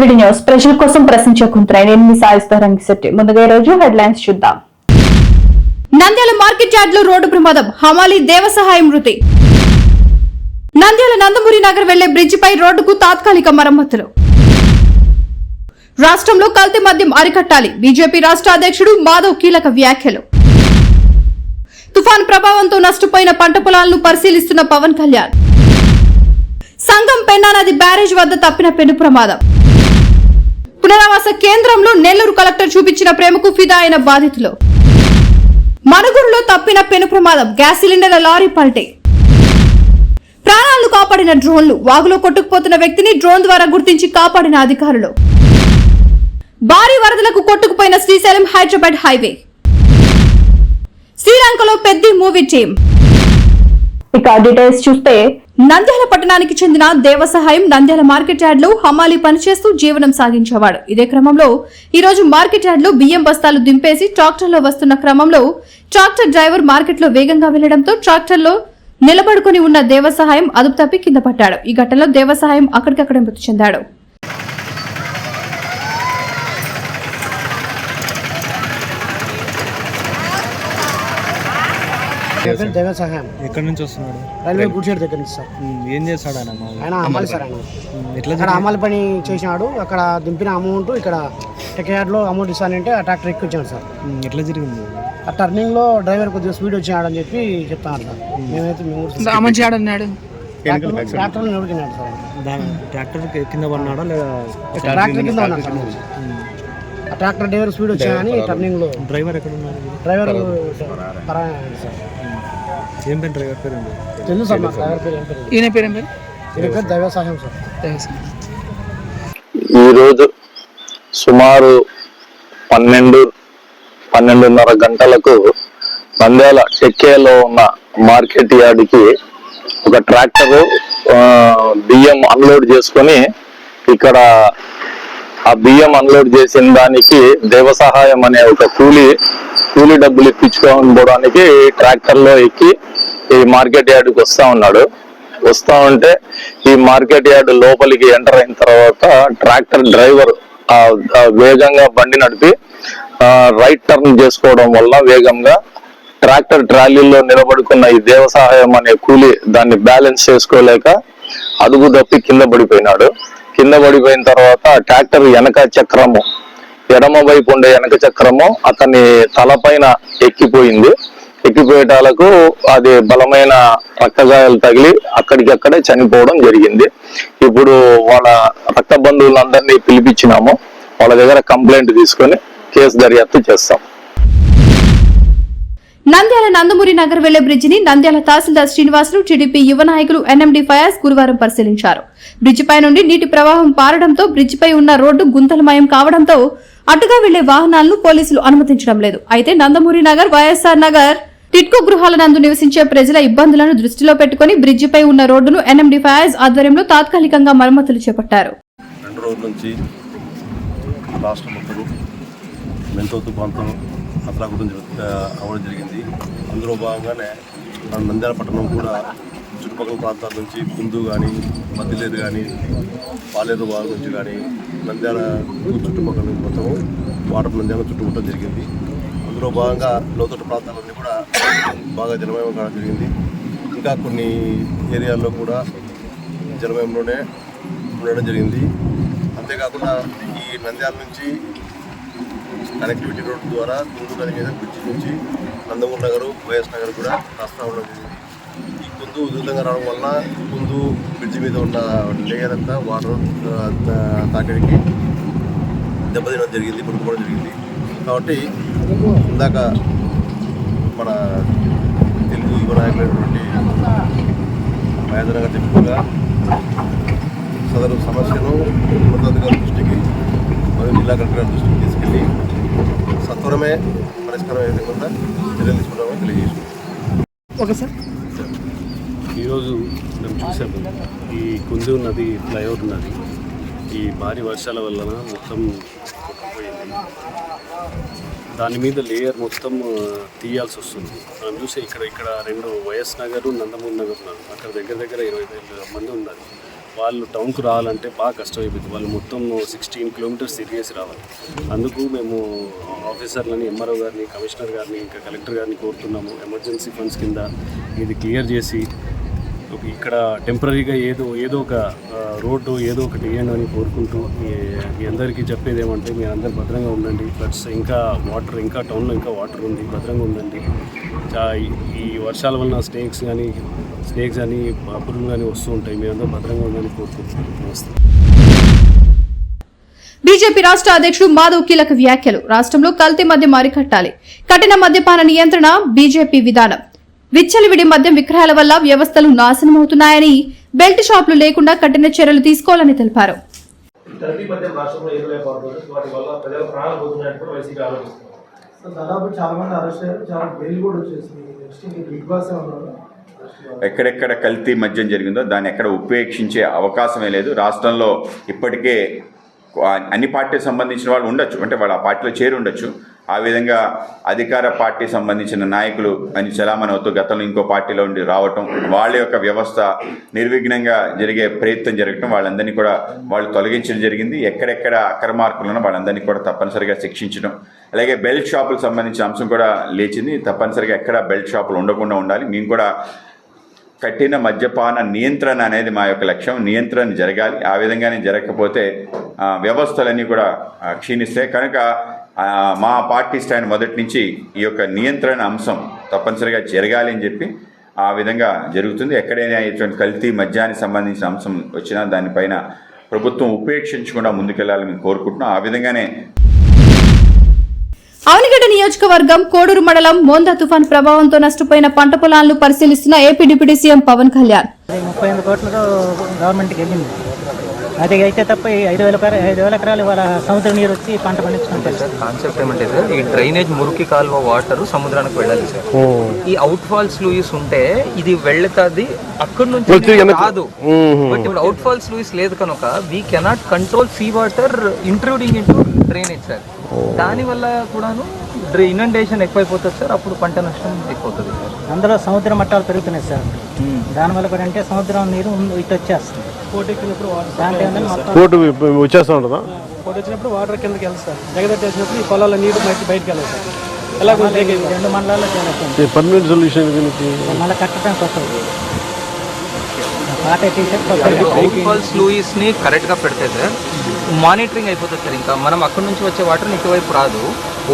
TV news ప్రజల కోసం ప్రశ్నించే కుంటున్నాయి నేను మీ సాయిస్తా రంగిశెట్టి ముందుగా రోజు హెడ్లైన్స్ చూద్దాం. నంద్యాల మార్కెట్ యార్డ్లో రోడ్డు ప్రమాదం. హమాలి దేవసహాయ మృతి నంద్యాల నందమూరి నగర్ వెళ్ళే బ్రిడ్జిపై రోడ్డుకు తాత్కాలిక మరమ్మతులు. రాష్ట్రంలో కల్తీ మద్యం అరికట్టాలి. బీజేపీ రాష్ట్ర అధ్యక్షుడు మాధవ్ కీలక వ్యాఖ్యలు. తుఫాన్ ప్రభావంతో నష్టపోయిన పంట పొలాలను పరిశీలిస్తున్న పవన్ కళ్యాణ్. సంగం పెన్నా నది బ్యారేజ్ వద్ద తప్పిన పెను ప్రమాదం. పునరావాస కేంద్రంలో నెల్లూరు కలెక్టర్ చూపించిన ప్రేమకు ఫిదా అయిన బాధితులు. మణుగూరులో తప్పిన పెను ప్రమాదం గ్యాస్ సిలిండర్ల లారీ పల్టే. ప్రాణాలు కాపాడిన డ్రోన్లు వాగులో కొట్టుకుపోతున్న వ్యక్తిని డ్రోన్ ద్వారా గుర్తించి కాపాడిన అధికారులు. భారీ వరదలకు కొట్టుకుపోయిన శ్రీశైలం హైదరాబాద్ హైవే. శ్రీలంకలో పెద్ద మూవీ టీం ఇక డీటెయిల్స్ చూస్తే నంద్యాల పట్టణానికి చెందిన దేవసహాయం నంద్యాల మార్కెట్ యార్డ్లో హమాలి పనిచేస్తూ జీవనం సాగించేవాడు. ఇదే క్రమంలో ఈ రోజు మార్కెట్ యార్డ్లో బియ్యం బస్తాలు దింపేసి ట్రాక్టర్లో వస్తున్న క్రమంలో ట్రాక్టర్ డ్రైవర్ మార్కెట్లో వేగంగా వెళ్ళడంతో ట్రాక్టర్లో నిలబడుకుని ఉన్న దేవసహాయం అదుపు తప్పి కింద పడ్డాడు. ఈ ఘటనలో దేవసహాయం అక్కడికక్కడే మృతి చెందాడు. జగన్ సహాయం ఎక్కడి నుంచి వస్తున్నాడు? రైల్వే గుడిసేడు దగ్గర నుంచి సార్. ఏం చేస్తాడు ఆయన? ఆయన అమలు సార్ ఆయన. అక్కడ అమలు పని చేసినాడు. అక్కడ దింపిన అమౌంట్ ఇక్కడ టెక్యార్డ్లో అమౌంట్ ఇస్తానంటే ఆ ట్రాక్టర్ ఎక్కించాడు సార్. ఎట్లా జరిగింది? ఆ టర్నింగ్లో డ్రైవర్ కొద్దిగా స్పీడ్ వచ్చినాడు అని చెప్పి చెప్తాను సార్. మేమైతే మేము ట్రాక్టర్- నిలబడినాడు సార్? ట్రాక్టర్ కింద పడినాడా లేదా ట్రాక్టర్ కింద ఉన్నాడు ట్రాక్టర్ డ్రైవర్ స్పీడ్ వచ్చాయని టర్నింగ్లో డ్రైవర్ ఎక్కడ ఉన్నాడు డ్రైవర్ పరాయణ సార్. ఏం పేరు డ్రైవర్ పేరు? తెలుసు సార్ మా డ్రైవర్ పేరు ఏం పేరు? ఈయన పేరు ఏం పేరు? ఈయన పేరు దైవ సహాయం సార్ ఈరోజు సుమారు పన్నెండు పన్నెండున్నర గంటలకు నంద్యాల టెక్కేలో ఉన్న మార్కెట్ యార్డ్కి ఒక ట్రాక్టరు బియ్యం అన్లోడ్ చేసుకొని ఇక్కడ ఆ బియ్యం అన్లోడ్ చేసిన దానికి దేవ సహాయం అనే ఒక కూలి కూలి డబ్బులు ఇప్పించుకొని పోవడానికి ట్రాక్టర్లో ఎక్కి ఈ మార్కెట్ యార్డ్కి వస్తూ ఉన్నాడు. వస్తా ఉంటే ఈ మార్కెట్ యార్డ్ లోపలికి ఎంటర్ అయిన తర్వాత ట్రాక్టర్ డ్రైవర్ వేగంగా బండి నడిపి రైట్ టర్న్ చేసుకోవడం వల్ల వేగంగా ట్రాక్టర్ ట్రాలీలో నిలబడుకున్న ఈ దేవ సహాయం అనే కూలి దాన్ని బ్యాలెన్స్ చేసుకోలేక అదుగు తప్పి కింద పడిపోయినాడు. కింద పడిపోయిన తర్వాత ట్రాక్టర్ వెనక చక్రము ఎడమ వైపు ఉండే వెనక చక్రము అతని తలపైన ఎక్కిపోయింది. ఎక్కిపోయేటాలకు అది బలమైన రక్తగాయాలు తగిలి అక్కడికక్కడే చనిపోవడం జరిగింది. ఇప్పుడు వాళ్ళ రక్త బంధువులందరినీ పిలిపించినాము. వాళ్ళ దగ్గర కంప్లైంట్ తీసుకొని కేసు దర్యాప్తు చేస్తాం. నంద్యాల నందమూరి నగర్ వెళ్ళే బ్రిడ్జిని నంద్యాల తహసీల్దార్ శ్రీనివాసులు టీడీపీ యువ నాయకులు ఎన్ఎండి ఫయాజ్ గురువారం పరిశీలించారు. బ్రిడ్జిపై నుండి నీటి ప్రవాహం పారడంతో బ్రిడ్జిపై ఉన్న రోడ్డు గుంతలమయం కావడంతో అటుగా వెళ్ళే వాహనాలను పోలీసులు అనుమతించడం లేదు. అయితే నందమూరి నగర్ వైఎస్ఆర్ నగర్ టిట్కో గృహాల నందు నివసించే ప్రజల ఇబ్బందులను దృష్టిలో పెట్టుకుని బ్రిడ్జిపై ఉన్న రోడ్డును ఎన్ఎండి ఫయాజ్ ఆధ్వర్యంలో తాత్కాలికంగా మరమ్మతులు చేపట్టారు. రెండు రోజుల నుంచి రాష్ట్ర మెంతో తుఫాన్తో అతలాకుతం అవ్వడం జరిగింది. అందులో భాగంగానే మన నంద్యాల పట్టణం కూడా చుట్టుపక్కల ప్రాంతాల నుంచి కుందు కానీ మద్దిలేరు కానీ పాలేరు భాగం నుంచి కానీ నంద్యాల చుట్టుపక్కల నుంచి మొత్తము వాటర్ నంద్యాల చుట్టుముట్టడం జరిగింది. అందులో భాగంగా లోతట్టు ప్రాంతాలన్నీ కూడా బాగా జలమయం కావడం జరిగింది. ఇంకా కొన్ని ఏరియాల్లో కూడా జలమయంలోనే ఉండడం జరిగింది. అంతేకాకుండా ఈ నంద్యాల నుంచి కనెక్టివిటీ రోడ్ ద్వారా కుందు మీద బ్రిడ్జి నుంచి నందమూరి నగరు వైఎస్ నగర్ కూడా రాస్తా ఉండడం జరిగింది ఈ కుందు ఉధృతంగా రావడం వల్ల కుందు బ్రిడ్జి మీద ఉన్న లేయర్ అంతా వాటర్ తాకడికి దెబ్బతినడం జరిగింది పడుకోవడం జరిగింది. కాబట్టి ఇందాక మన తెలుగు యువ నాయకులైనటువంటి మహేంద్ర గారు చెప్పుగా సదరు సమస్యను ఉన్నతాధికారుల దృష్టికి మరియు జిల్లా కలెక్టర్ దృష్టికి తీసుకెళ్ళి సత్వరమే పరిష్కారం అయ్యే విధంగా చర్యలు తీసుకుంటామని ఓకే సార్. ఈరోజు మేము చూసాము ఈ కుందు నది ఫ్లైఓవర్ ఉన్నది ఈ భారీ వర్షాల వలన మొత్తం కొట్టుకుపోయింది దాని మీద లేయర్ మొత్తం తీయాల్సి వస్తుంది. మనం చూసే ఇక్కడ ఇక్కడ రెండు వైఎస్ నగర్ నందమూరి నగర్ ఉన్నారు. అక్కడ దగ్గర దగ్గర ఇరవై వేల మంది ఉన్నారు. వాళ్ళు టౌన్కు రావాలంటే బాగా కష్టం అయిపోయింది వాళ్ళు మొత్తం సిక్స్టీన్ కిలోమీటర్స్ తిరిగేసి రావాలి. అందుకు మేము ఆఫీసర్లని ఎంఆర్ఓ గారిని కమిషనర్ గారిని ఇంకా కలెక్టర్ గారిని కోరుతున్నాము. ఎమర్జెన్సీ ఫండ్స్ కింద ఇది క్లియర్ చేసి ఇక్కడ టెంపరీగా ఏదో ఏదో ఒక రోడ్డు ఏదో ఒకటి ఇవ్వండి అని కోరుకుంటూ మీ- అందరికీ చెప్పేది ఏమంటే మీ అందరు భద్రంగా ఉండండి. ప్లస్ ఇంకా వాటర్ ఇంకా టౌన్లో ఇంకా వాటర్ ఉంది. భద్రంగా ఉండండి. చా- ఈ- ఈ వర్షాల వలన స్నేక్స్ కానీ స్నేక్స్ కానీ పురుగులు కానీ వస్తూ ఉంటాయి. మీ అందరూ భద్రంగా ఉందని కోరుకుంటున్నాను. నమస్తే. బీజేపీ రాష్ట్ర అధ్యక్షుడు మాధవ్ కీలక వ్యాఖ్యలు. రాష్ట్రంలో కల్తీ మద్యం అరికట్టాలి. కఠిన మద్యపాన నియంత్రణ బీజేపీ విధానం. విచ్చలవిడి మద్యం విక్రయాల వల్ల వ్యవస్థలు నాశనమవుతున్నాయని బెల్ట్ షాపులు లేకుండా కఠిన చర్యలు తీసుకోవాలని తెలిపారు. దాదాపు చాలా మంది అరెస్ట్ అయ్యారు. చాలా బెయిల్ కూడా వచ్చేసింది. నెక్స్ట్ బిగ్ బాస్ ఉన్నారు ఎక్కడెక్కడ కల్తీ మద్యం జరిగిందో దాన్ని ఎక్కడ ఉపేక్షించే అవకాశమే లేదు. రాష్ట్రంలో ఇప్పటికే అన్ని పార్టీలకు సంబంధించిన వాళ్ళు ఉండొచ్చు. అంటే వాళ్ళు ఆ పార్టీలో చేరి ఉండొచ్చు. ఆ విధంగా అధికార పార్టీ సంబంధించిన నాయకులు అని చలామణి అవుతూ గతంలో ఇంకో పార్టీలో ఉండి రావటం వాళ్ళ యొక్క వ్యవస్థ నిర్విఘ్నంగా జరిగే ప్రయత్నం జరగటం వాళ్ళందరినీ కూడా వాళ్ళు తొలగించడం జరిగింది. ఎక్కడెక్కడ అక్రమార్కులు వాళ్ళందరినీ కూడా తప్పనిసరిగా శిక్షించడం అలాగే బెల్ట్ షాపులకు సంబంధించిన అంశం కూడా లేచింది. తప్పనిసరిగా ఎక్కడ బెల్ట్ షాపులు ఉండకుండా ఉండాలి. మేము కూడా కఠిన మద్యపాన నియంత్రణ అనేది మా యొక్క లక్ష్యం. నియంత్రణ జరగాలి. ఆ విధంగానే జరగకపోతే వ్యవస్థలన్నీ కూడా క్షీణిస్తాయి. కనుక మా పార్టీ స్టాండ్ మొదటి నుంచి ఈ యొక్క నియంత్రణ అంశం తప్పనిసరిగా జరగాలి అని చెప్పి ఆ విధంగా జరుగుతుంది. ఎక్కడైనా ఇటువంటి కల్తీ మద్యానికి సంబంధించిన అంశం వచ్చినా దానిపైన ప్రభుత్వం ఉపేక్షించకుండా ముందుకెళ్ళాలని కోరుకుంటున్నాం. ఆ విధంగానే అవనిగడ్డ నియోజకవర్గం కోడూరు మండలం మోందా తుఫాన్ ప్రభావంతో నష్టపోయిన పంట పొలాలను పరిశీలిస్తున్న AP deputy CM Pawan Kalyan. అది ముప్పై ఎనిమిది కోట్లతో గవర్నమెంట్కి వెళ్ళింది. అది అయితే తప్ప ఈ ఐదు వేల ఐదు వేల ఎకరాలు వాళ్ళ సముద్ర నీరు వచ్చి పంట పండించుకుంటారు సార్. కాన్సెప్ట్ ఏమంటే సార్ ఈ డ్రైనేజ్ మురికి కాలువ వాటర్ సముద్రానికి వెళ్ళాలి సార్. ఈ అవుట్ ఫాల్స్ లూయిస్ ఉంటే ఇది వెళ్తాది అక్కడ నుంచి రాదు బట్ ఇప్పుడు అవుట్ ఫాల్స్ లూయిస్ లేదు కనుక we cannot control sea water intruding into drainage sir దాని వల్ల కూడాను ఇనండేషన్ ఎక్కువైపోతుంది సార్ అప్పుడు పంట నష్టం ఎక్కువవుతుంది సార్. అందులో సముద్ర మట్టాలు పెరుగుతున్నాయి సార్. దానివల్ల కూడా అంటే సముద్రం నీరు ఇటు వచ్చేస్తుంది. కోర్టు వచ్చేస్తా ఉంటుందా? ఫోటో వచ్చినప్పుడు వాటర్ కిందకి వెళ్తుంది సార్. జగదట్టేసినప్పుడు ఈ పొలాల నీరు బయట బయటకు వెళ్ళదు సార్. ఎలా రెండు మండలాల్లో పర్మనెంట్ సొల్యూషన్ దీనికి? మళ్ళీ కట్టడానికి వస్తుంది పాత టీషర్ట్ కొత్తది. అవుట్ ఫాల్స్ లూయిస్ని కరెక్ట్గా పెడితే సార్ మానిటరింగ్ అయిపోతుంది సార్. ఇంకా మనం అక్కడ నుంచి వచ్చే వాటర్ ఇటువైపు రాదు.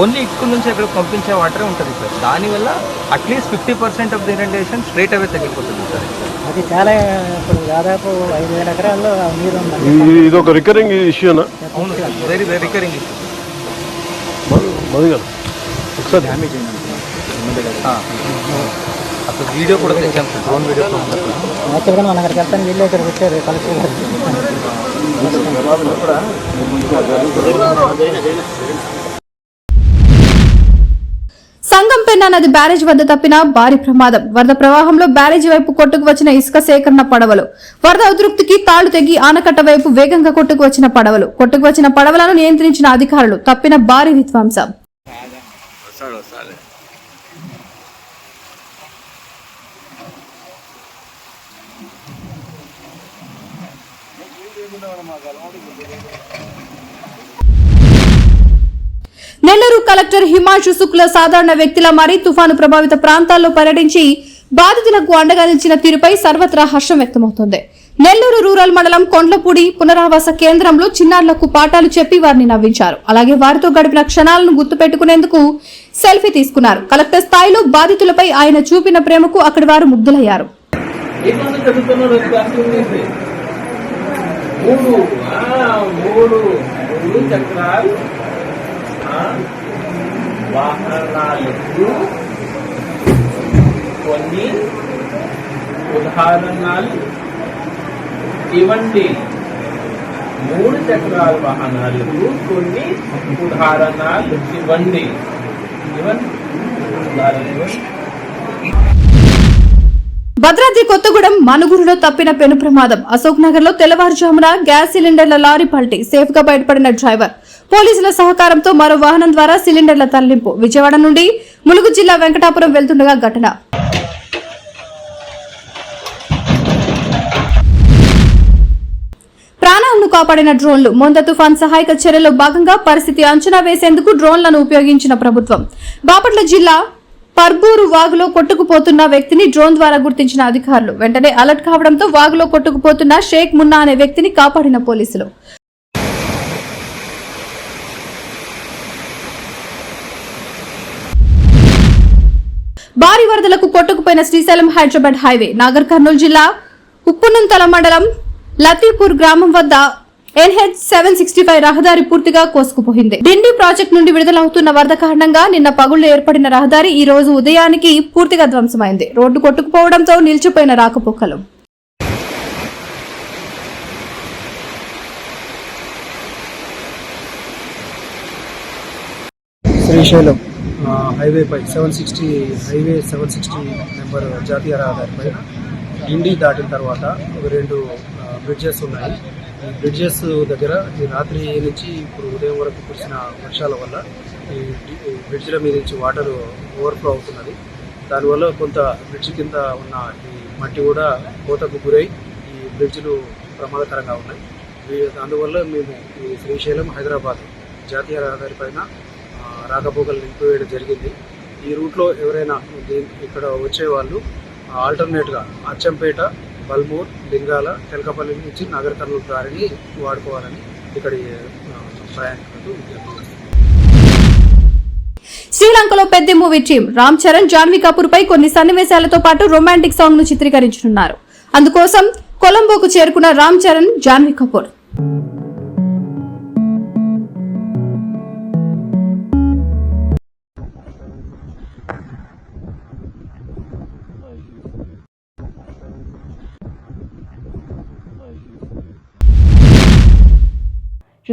ఓన్లీ ఇక్కడ నుంచి అక్కడ పంపించే వాటరే ఉంటుంది సార్. దానివల్ల at least fifty percent of the irritation straight away తగ్గిపోతుంది సార్. అది చాలా ఇప్పుడు దాదాపు ఐదు వేల ఎకరాల్లో నీరు ఇది ఒక రికరింగ్ ఇష్యూనా అవును సార్. వెరీ వెరీ రికరింగ్ గారు ఒకసారి. అసలు వీడియో కూడా తెచ్చాం సార్. డ్రోన్ వీడియో యాక్చువల్గా మనం అక్కడికి వెళ్తాను వీళ్ళు ఇక్కడికి వచ్చారు కలెక్టర్ గారు. సంగంపెన్న నది బ్యారేజ్ వద్ద తప్పిన భారీ ప్రమాదం. వరద ప్రవాహంలో బ్యారేజ్ వైపు కొట్టుకు వచ్చిన ఇసుక సేకరణ పడవలు. వరద ఉదృప్తికి తాళ్ళు తెగి ఆనకట్ట వైపు వేగంగా కొట్టుకు వచ్చిన పడవలు. కొట్టుకు వచ్చిన పడవలను నియంత్రించిన అధికారులు తప్పిన భారీ విధ్వంసం. నెల్లూరు కలెక్టర్ హిమాంశు శుక్ల సాధారణ వ్యక్తుల మరీ తుఫాను ప్రభావిత ప్రాంతాల్లో పర్యటించి బాధితులకు అండగా నిలిచిన తీరుపై సర్వత్రా హర్షం వ్యక్తమవుతోంది. నెల్లూరు రూరల్ మండలం కొండ్లపూడి పునరావాస కేంద్రంలో చిన్నారులకు పాఠాలు చెప్పి వారిని నవ్వించారు. అలాగే వారితో గడిపిన క్షణాలను గుర్తుపెట్టుకునేందుకు సెల్ఫీ తీసుకున్నారు. కలెక్టర్ స్థాయిలో బాధితులపై ఆయన చూపిన ప్రేమకు అక్కడి వారు ముగ్ధులయ్యారు. మూడు. మూడు. మూడు చక్రాలు. వాహనాలు వాహనాలకు కొన్ని ఉదాహరణలు ఇవ్వండి. మూడు చక్రాల వాహనాలకు కొన్ని ఉదాహరణలు ఇవ్వండి. ఇవ్వండి. ఉదాహరణ ఇవ్వండి. భద్రాద్రి కొత్తగూడెం మనుగురులో తప్పిన పెను ప్రమాదం. అశోక్ నగర్లో తెల్లవారుజామున గ్యాస్ సిలిండర్ల లారీ పల్టీ. సేఫ్గా బయటపడిన డ్రైవర్. పోలీసుల సహకారంతో మరో వాహనం ద్వారా సిలిండర్ల తరలింపు. విజయవాడ నుండి ములుగు జిల్లా వెంకటాపురం వెళ్తుండగా ఘటన. ప్రాణాలను కాపాడిన డ్రోన్లు. మొంద తుఫాన్ సహాయక చర్యలో భాగంగా పరిస్థితి అంచనా వేసేందుకు డ్రోన్లను ఉపయోగించిన ప్రభుత్వం. బాపట్ల జిల్లా పర్బూరు వాగులో కొట్టుకుపోతున్న వ్యక్తిని డ్రోన్ ద్వారా గుర్తించిన అధికారులు. వెంటనే అలర్ట్ కావడంతో వాగులో కొట్టుకుపోతున్న షేక్ మున్నా అనే వ్యక్తిని కాపాడిన పోలీసులు. భారీ వరదలకు కొట్టుకుపోయిన శ్రీశైలం హైదరాబాద్ హైవే నాగర్ కర్నూలు జిల్లా ఉప్పునంతల మండలం లతీపూర్ గ్రామం వద్ద ఎన్హెచ్ సెవెన్ సిక్స్టీ ఫైవ్ రహదారి పూర్తిగా కోసుకుపోయింది. డిండి ప్రాజెక్టు నుండి విడుదలవుతున్న వరద కారణంగా నిన్న పగుళ్ళు ఏర్పడిన రహదారి ఈ రోజు ఉదయానికి పూర్తిగా ధ్వంసమైంది. రోడ్డు కొట్టుకుపోవడంతో నిలిచిపోయిన రాకపోకలు. Srisailam హైవేపై seven sixty highway seven sixty number జాతీయ రహదారిపై ఇండి దాటిన తర్వాత ఒక రెండు బ్రిడ్జెస్ ఉన్నాయి. ఈ బ్రిడ్జెస్ దగ్గర ఈ రాత్రి నుంచి ఇప్పుడు ఉదయం వరకు కురిసిన వర్షాల వల్ల ఈ బ్రిడ్జ్ల మీద నుంచి వాటర్ ఓవర్ఫ్లో అవుతున్నది. దానివల్ల కొంత బ్రిడ్జ్ కింద ఉన్న ఈ మట్టి కూడా కోతకు గురై ఈ బ్రిడ్జ్లు ప్రమాదకరంగా ఉన్నాయి. అందువల్ల మేము ఈ శ్రీశైలం హైదరాబాద్ జాతీయ రహదారి పైన రాకపోకలు నిలిపివేయడం జరిగింది. ఈ రూట్లో ఎవరైనా ఇక్కడ వచ్చే వాళ్ళు ఆల్టర్నేట్గా అచ్చంపేట బల్మూర్ లింగాల తెలకపల్లి నుంచి నగర కర్నూలు దారిని వాడుకోవాలని ఇక్కడి ఆ, ప్రయాణికులకు విజ్ఞప్తి శ్రీలంకలో పెద్ద మూవీ టీం రామ్ చరణ్ జాన్వీ కపూర్ పై కొన్ని సన్నివేశాలతో పాటు రొమాంటిక్ సాంగ్ను చిత్రీకరించనున్నారు. అందుకోసం కొలంబోకు చేరుకున్న రామ్ చరణ్ జాన్వీ కపూర్.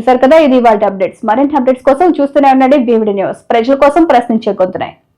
చూసారు కదా ఇది వాళ్ళ అప్డేట్స్. మరింటి అప్డేట్స్ కోసం చూస్తూనే ఉండండి. BVD news. ప్రజల కోసం ప్రశ్నించే గొంతున్నాయి